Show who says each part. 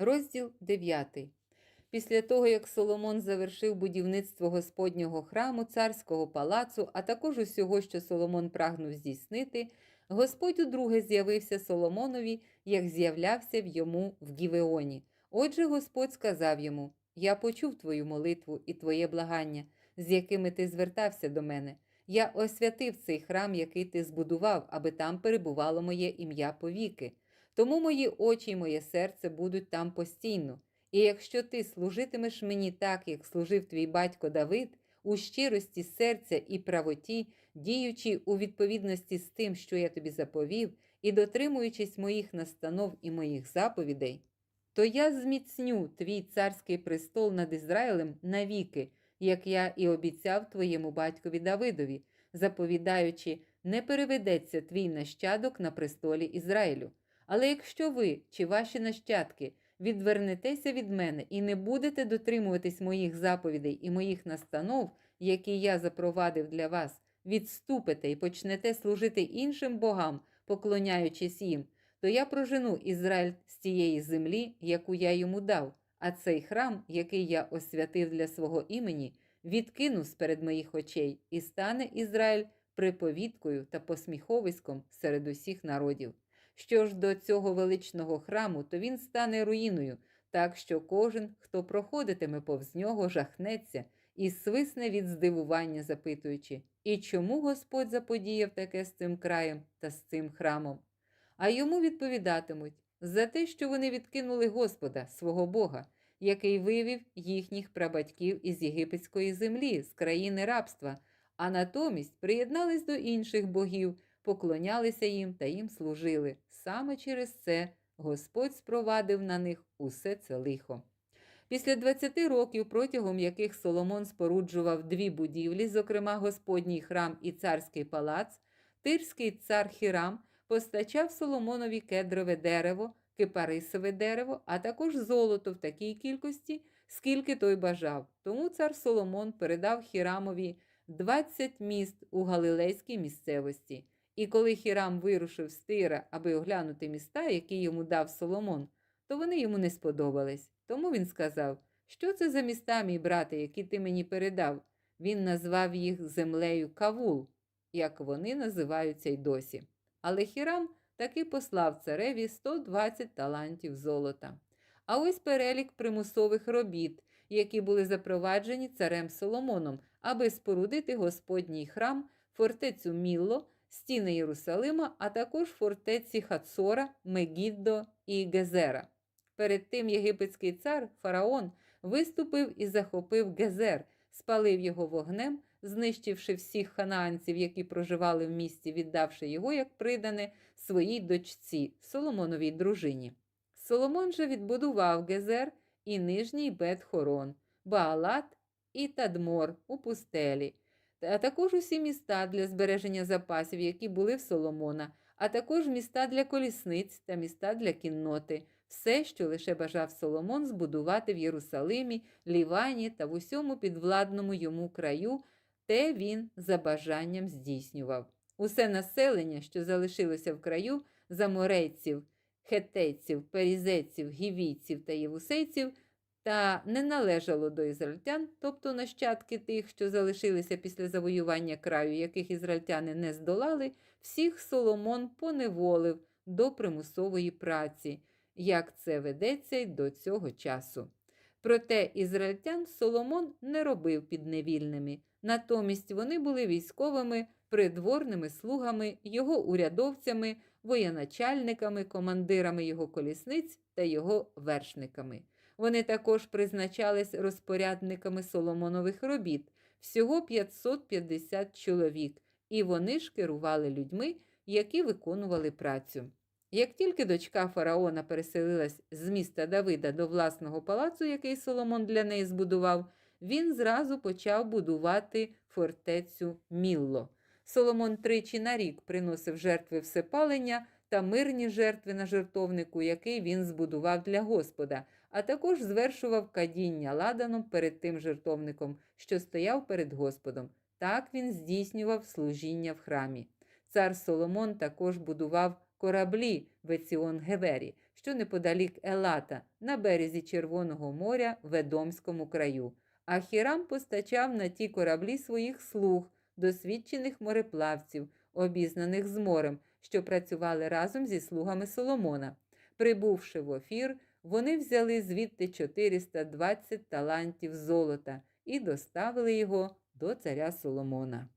Speaker 1: Розділ 9. Після того, як Соломон завершив будівництво Господнього храму, царського палацу, а також усього, що Соломон прагнув здійснити, Господь удруге з'явився Соломонові, як з'являвся в йому в Гівеоні. Отже, Господь сказав йому: Я почув твою молитву і твоє благання, з якими ти звертався до мене. Я освятив цей храм, який ти збудував, аби там перебувало моє ім'я повіки. Тому мої очі й моє серце будуть там постійно. І якщо ти служитимеш мені так, як служив твій батько Давид, у щирості серця і правоті, діючи у відповідності з тим, що я тобі заповів, і дотримуючись моїх настанов і моїх заповідей, то я зміцню твій царський престол над Ізраїлем навіки, як я і обіцяв твоєму батькові Давидові, заповідаючи, не переведеться твій нащадок на престолі Ізраїлю. Але якщо ви чи ваші нащадки відвернетеся від мене і не будете дотримуватись моїх заповідей і моїх настанов, які я запровадив для вас, відступите і почнете служити іншим богам, поклоняючись їм, то я прожену Ізраїль з тієї землі, яку я йому дав, а цей храм, який я освятив для свого імені, відкину сперед моїх очей, і стане Ізраїль приповідкою та посміховиськом серед усіх народів. Що ж до цього величного храму, то він стане руїною, так що кожен, хто проходитиме повз нього, жахнеться і свисне від здивування, запитуючи, і чому Господь заподіяв таке з цим краєм та з цим храмом? А йому відповідатимуть за те, що вони відкинули Господа, свого Бога, який вивів їхніх прабатьків із єгипетської землі, з країни рабства, а натомість приєднались до інших богів поклонялися їм та їм служили. Саме через це Господь спровадив на них усе це лихо. Після 20 років, протягом яких Соломон споруджував дві будівлі, зокрема Господній храм і царський палац, тирський цар Хірам постачав Соломонові кедрове дерево, кипарисове дерево, а також золото в такій кількості, скільки той бажав. Тому цар Соломон передав Хірамові 20 міст у Галилейській місцевості. І коли Хірам вирушив з Тира, аби оглянути міста, які йому дав Соломон, то вони йому не сподобались. Тому він сказав, що це за міста, мій брате, які ти мені передав. Він назвав їх землею Кавул, як вони називаються й досі. Але Хірам таки послав цареві 120 талантів золота. А ось перелік примусових робіт, які були запроваджені царем Соломоном, аби спорудити Господній храм, фортецю Мілло, стіни Єрусалима, а також фортеці Хацора, Мегіддо і Гезера. Перед тим єгипетський цар Фараон виступив і захопив Гезер, спалив його вогнем, знищивши всіх ханаанців, які проживали в місті, віддавши його як придане своїй дочці, Соломоновій дружині. Соломон же відбудував Гезер і нижній Бет-Хорон, Баалат і Тадмор у пустелі а також усі міста для збереження запасів, які були в Соломона, а також міста для колісниць та міста для кінноти, все, що лише бажав Соломон збудувати в Єрусалимі, Лівані та в усьому підвладному йому краю, те він за бажанням здійснював. Усе населення, що залишилося в краю, заморейців, хетейців, перізейців, гівійців та євусейців – та не належало до ізраїльтян, тобто нащадки тих, що залишилися після завоювання краю, яких ізраїльтяни не здолали, всіх Соломон поневолив до примусової праці, як це ведеться й до цього часу. Проте ізраїльтян Соломон не робив підневільними, натомість вони були військовими, придворними слугами, його урядовцями, воєначальниками, командирами його колісниць та його вершниками. Вони також призначались розпорядниками Соломонових робіт, всього 550 чоловік, і вони ж керували людьми, які виконували працю. Як тільки дочка фараона переселилась з міста Давида до власного палацу, який Соломон для неї збудував, він зразу почав будувати фортецю Мілло. Соломон тричі на рік приносив жертви всепалення та мирні жертви на жертовнику, який він збудував для Господа а також звершував кадіння ладаном перед тим жертовником, що стояв перед Господом. Так він здійснював служіння в храмі. Цар Соломон також будував кораблі в Еціон Гевері, що неподалік Елата, на березі Червоного моря в Едомському краю. А Хірам постачав на ті кораблі своїх слуг, досвідчених мореплавців, обізнаних з морем, що працювали разом зі слугами Соломона. Прибувши в Офір, вони взяли звідти 420 талантів золота і доставили його до царя Соломона.